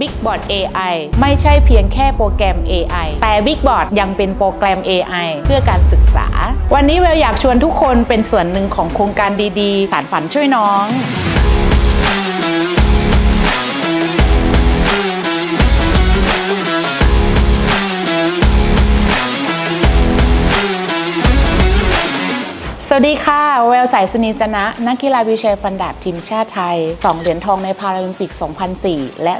Big b o a d AI ไม่ใช่เพียงแค่โปรแกรม AI แต่ Big b o a d ยังเป็นโปรแกรม AI เพื่อการศึกษา วันนี้เวลอยากชวนทุกคนเป็นส่วนหนึ่งของโครงการดีๆ สารฝันช่วยน้อง สวัสดีค่ะ เวลสายสนิทจนะ นักกีฬาวิวแชร์ฟันดาบทีมชาติไทย 2 เหรียญทองในพาราลิมปิก 2004 และ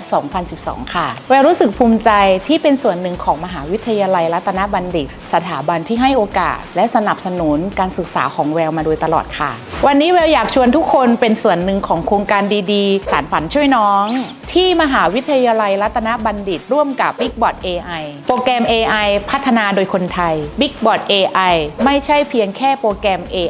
2012 ค่ะ เวลรู้สึกภูมิใจที่เป็นส่วนหนึ่งของมหาวิทยาลัยรัตนบัณฑิต สถาบันที่ให้โอกาส และสนับสนุนการศึกษาของแววมาโดยตลอดค่ะ วันนี้เวลอยากชวนทุกคนเป็นส่วนหนึ่งของโครงการดีๆ สารฝันช่วยน้อง ที่มหาวิทยาลัยรัตนบัณฑิต ร่วมกับ Big Board AI โปรแกรม AI พัฒนาโดยคนไทย Big Board AI ไม่ใช่เพียงแค่โปรแกรม AI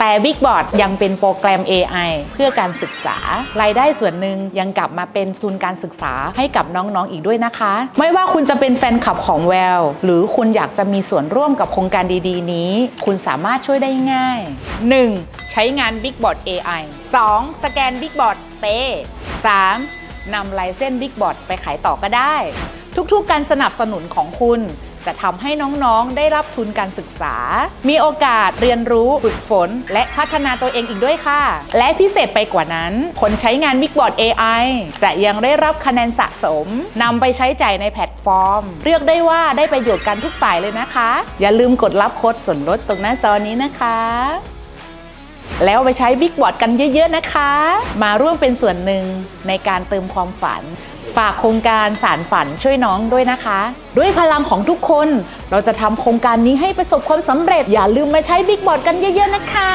แต่ Big Board ยังเป็นโปรแกรม AI เพื่อการศึกษา รายได้ส่วนหนึ่งยังกลับมาเป็นทุนการศึกษาให้กับน้องๆอีกด้วยนะคะ ไม่ว่าคุณจะเป็นแฟนคลับของแววหรือคุณอยากจะมีส่วนร่วมกับโครงการดีๆ นี้ คุณสามารถช่วยได้ง่าย 1. ใช้งาน Big Board AI 2. สแกน Big Board Pay 3. นำลายเส้น Big Board ไปขายต่อก็ได้ ทุกๆ การสนับสนุนของคุณ จะทำให้น้องๆ ได้รับทุนการศึกษา มีโอกาสเรียนรู้ฝึกฝน และพัฒนาตัวเองอีกด้วยค่ะ และพิเศษไปกว่านั้น คนใช้งาน Big Board AI จะยังได้รับคะแนนสะสมนำไปใช้จ่ายในแพลตฟอร์ม เรียกได้ว่าได้ประโยชน์กันทุกฝ่ายเลยนะคะ อย่าลืมกดรับโค้ดส่วนลดตรงหน้าจอนี้นะคะแล้วไปใช้ Big Board กันเยอะ ๆ นะคะ มาร่วมเป็นส่วนหนึ่งในการเติมความฝัน ฝากโครงการสารฝันช่วยน้องด้วยนะคะ ด้วยพลังของทุกคนเราจะทำโครงการนี้ให้ประสบความสำเร็จ อย่าลืมมาใช้บิ๊กบอร์ดกันเยอะๆนะคะ